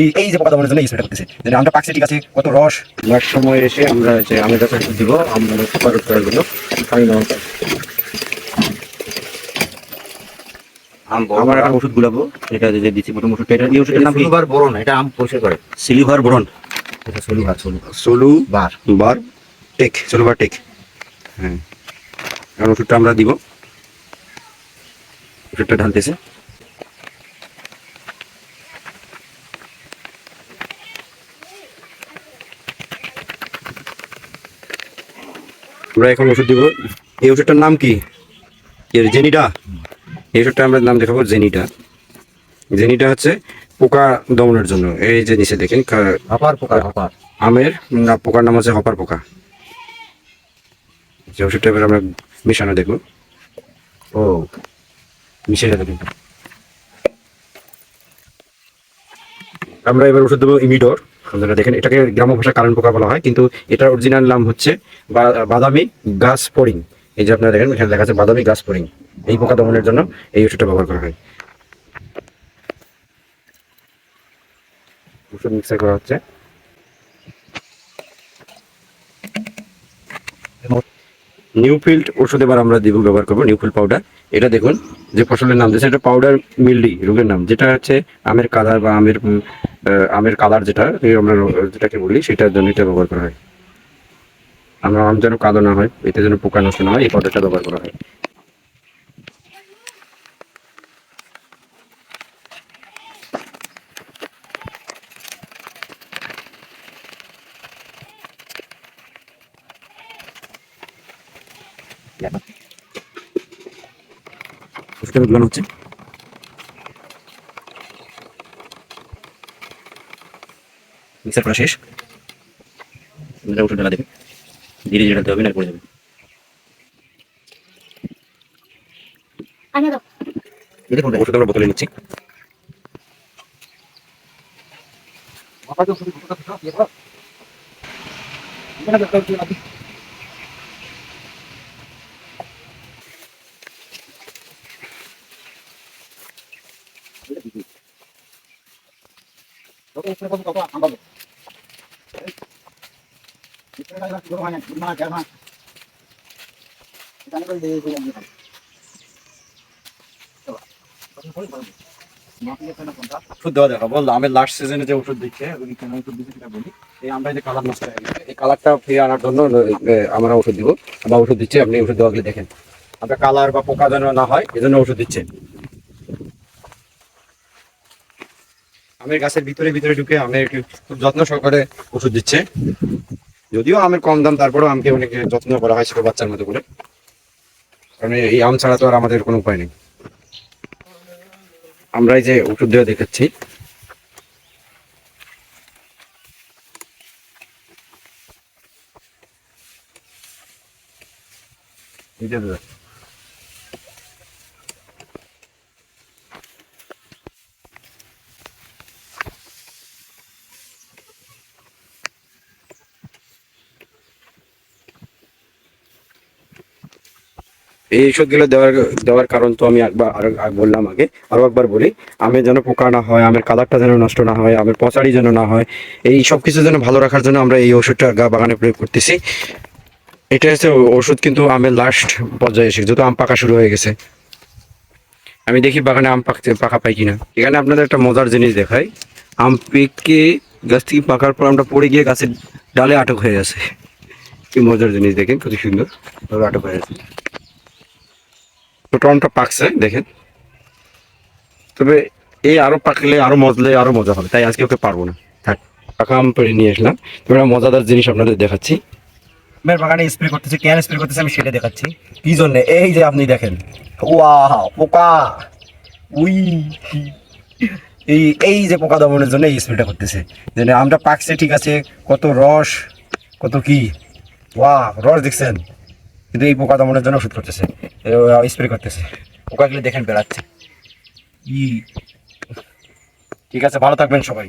এই এই যে জন্য এই স্প্রেটা করতেছে যে আমটা পাকছে ঠিক আছে কত রস। লাস্ট সময় এসে আমরা যে আমের ওষুধ দিব আমরা সুপার করার জন্য হয়। আমার একটা ওষুধ গুলাবো এটা যে দিচ্ছি প্রথম ওষুধটা এটা এই ওষুধের নাম কি? সুলুবার বোরন এটা আম পরিষ্কার করে। Silver boron. এটা সুলুবার সুলু সোলু বার বার টেক টেক। হ্যাঁ। এখন ওষুধটা আমরা দিব। ওষুধটা ঢালতেছে। আমরা এখন ওষুধ দিব। এই ওষুধটার নাম কি? এর জেনিটা এই ওষুধটা আমরা নাম দেখাবো জেনিটা জেনিটা হচ্ছে পোকা দমনের জন্য। এই যে নিচে দেখেন হপার পোকা হপার। আমের পোকার নাম হচ্ছে হপার পোকা। যে ওষুধটা এবার আমরা মিশানো দেখব। ও। মিশিয়ে দেখুন আমরা এবার ওষুধ দেবো ইমিডোর। আপনারা দেখেন, এটাকে গ্রাম ভাষায় কারণ পোকা বলা হয়, কিন্তু এটার অরিজিনাল নাম হচ্ছে বাদামি গাছ পরিং এই যে আপনারা দেখেন, এখানে দেখা বাদামি গাছ পরিং এই পোকা দমনের জন্য এই ওষুধটা ব্যবহার করা হয়। ওষুধ মিক্সার করা হচ্ছে। নিউফিল্ড ওষুধ এবার আমরা দিব, ব্যবহার করব নিউফিল্ড পাউডার এটা দেখুন, যে ফসলের নাম দিয়েছে, এটা পাউডার মিল্ডি রোগের নাম। যেটা হচ্ছে আমের কালার বা আমের আমের কালার যেটা আমরা যেটাকে বলি, সেটার জন্য এটা ব্যবহার করা হয়। আমরা আম যেন কালো না হয়, এতে যেন পোকা নষ্ট না হয়, এই পাউডারটা ব্যবহার করা হয়। ওষুধটা গুলানো হচ্ছে মিক্সার করা শেষ ওষুধ ঢালা দেবে ধীরে ধীরে ঢালতে হবে না পড়ে যাবে ওষুধ আমরা বোতলে নিচ্ছি আমের লাস্ট সিজনে যে ওষুধ ওষুধ দিচ্ছে বলি। এই আমরা যে কালার নষ্ট হয়ে গেছে। এই কালারটা ফিরে আনার জন্য আমরা ওষুধ ওষুধ দিচ্ছি, আপনি ওষুধ দেওয়া গেলে দেখেন। আপনার কালার বা পোকা যেন না হয় এই জন্য ওষুধ দিচ্ছে। আমের গাছের ভিতরে ভিতরে ঢুকে আমের খুব যত্ন সহকারে ওষুধ দিচ্ছে। যদিও আমের কম দাম, তারপরেও আমকে অনেক যত্ন করা হয় ছোট বাচ্চার মতো করে। কারণ এই আম ছাড়া তো আর আমাদের কোনো উপায় নেই। আমরা এই যে ওষুধ দেওয়া দেখাচ্ছি। এই এই ওষুধগুলো দেওয়ার দেওয়ার কারণ তো আমি একবার বললাম আগে, আরও একবার বলি, আমের যেন পোকা না হয়, আমের কালারটা যেন নষ্ট না হয়, আমের পচাড়ি যেন না হয়, এই সব কিছু যেন ভালো রাখার জন্য আমরা এই ওষুধটা গা বাগানে প্রয়োগ করতেছি। এটা হচ্ছে ওষুধ কিন্তু আমের লাস্ট পর্যায়ে এসে যেহেতু আম পাকা শুরু হয়ে গেছে। আমি দেখি বাগানে আম পাকতে, পাকা পাই কিনা। এখানে আপনাদের একটা মজার জিনিস দেখাই, আম পেকে গাছ থেকে পাকার পর আমরা পড়ে গিয়ে গাছের ডালে আটক হয়ে আছে। কি মজার জিনিস দেখেন, কত সুন্দর, আটক হয়ে আছে। আমটা পাকছে দেখেন। তবে এই আরও পাকলে আরও মজলে আরও মজা হবে তাই আজকে ওকে পারব না। থাক আম পেড়ে নিয়ে আসলাম। তবে মজাদার জিনিস আপনাদের দেখাচ্ছি। আমের বাগানে স্প্রে করতেছে কেন স্প্রে করতেছে আমি সেটা দেখাচ্ছি। কি জন্য? এই যে আপনি দেখেন। ওয়াও পোকা! উই এই এই যে পোকা দমনের জন্য এই স্প্রেটা করতেছে। যে না, আমটা পাকছে ঠিক আছে কত রস কত কি? ওয়া রস দেখছেন। কিন্তু এই পোকা দমনের জন্য ওষুধ করতেছে। স্প্রে করতেছে। পোকাগুলো দেখেন, বেড়াচ্ছে। ই, ঠিক আছে, ভালো থাকবেন সবাই।